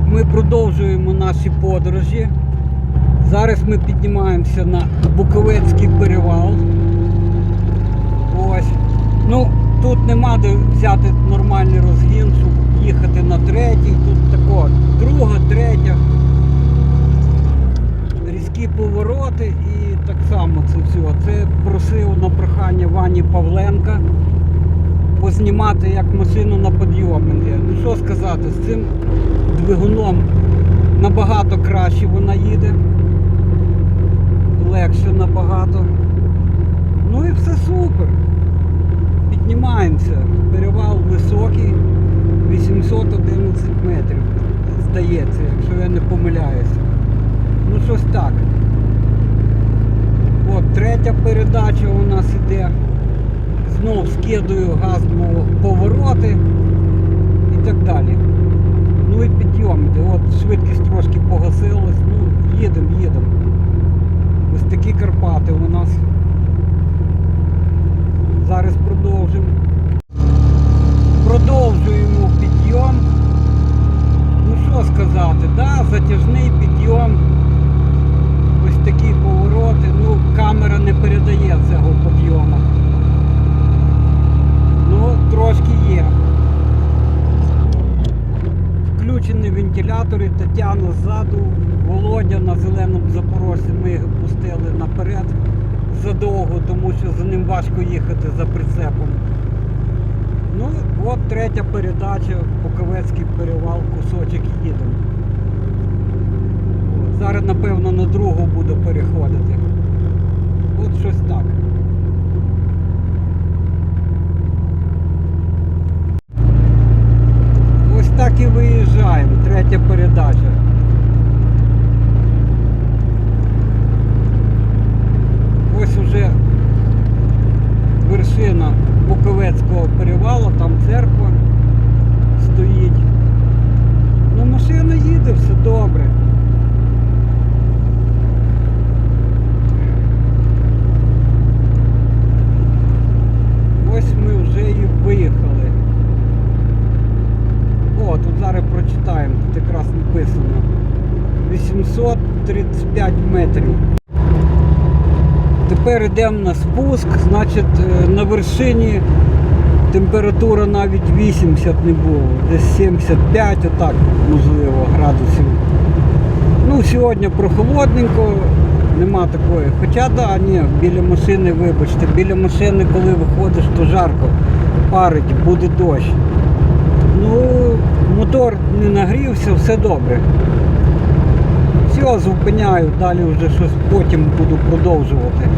ми продовжуємо наші подорожі. Зараз ми піднімаємося на Буковецький перевал. Ось. Ну, тут нема де взяти нормальний розгін, щоб їхати на третій. Тут тако, друга, третя. Різкі повороти і так само це все. Це просив на прохання Вані Павленка познімати як машину на підйомі. Ну що сказати, з цим двигуном набагато краще вона їде. Легше набагато. Ну і все супер. Піднімаємося. Перевал високий, 811 метрів. Здається, якщо я не помиляюся. Ну щось так. От третя передача у нас іде. Знов скидаю газ в повороти і так далі. Ну і підйом іде. От швидкість трошки погасилась. Ну, їдемо, їдемо. Ось такі Карпати у нас. Зараз продовжимо. Продовжуємо підйом. Ну що сказати, да, затяжний підйом. Ось такі повороти. Ну, камера не передає цього підйому. Ну, трошки є. Включені вентилятори, Тетяна ззаду, Володя на зеленому запорожці. Ми їх пустили наперед задовго, тому що за ним важко їхати за прицепом. Ну, от третя передача, Буковецький перевал, кусочок їдемо. Зараз, напевно, на другу буду переходити. От щось так. Ось так і виїжджаємо. Третя передача. Ось уже вершина Буковецького перевалу, там церква стоїть. Ну, машина їде, все добре. Ось ми вже і виїхали. О, тут зараз прочитаємо, тут якраз написано. 835 метрів. Тепер йдемо на спуск, значить е, на вершині температура навіть 80 не було, десь 75, отак, можливо, градусів. Ну, сьогодні прохолодненько, нема такої. Хоча да, ні, біля машини, вибачте, біля машини, коли виходиш, то жарко, парить, буде дощ. Ну, мотор не нагрівся, все добре. Зупиняю, далі вже щось потім буду продовжувати.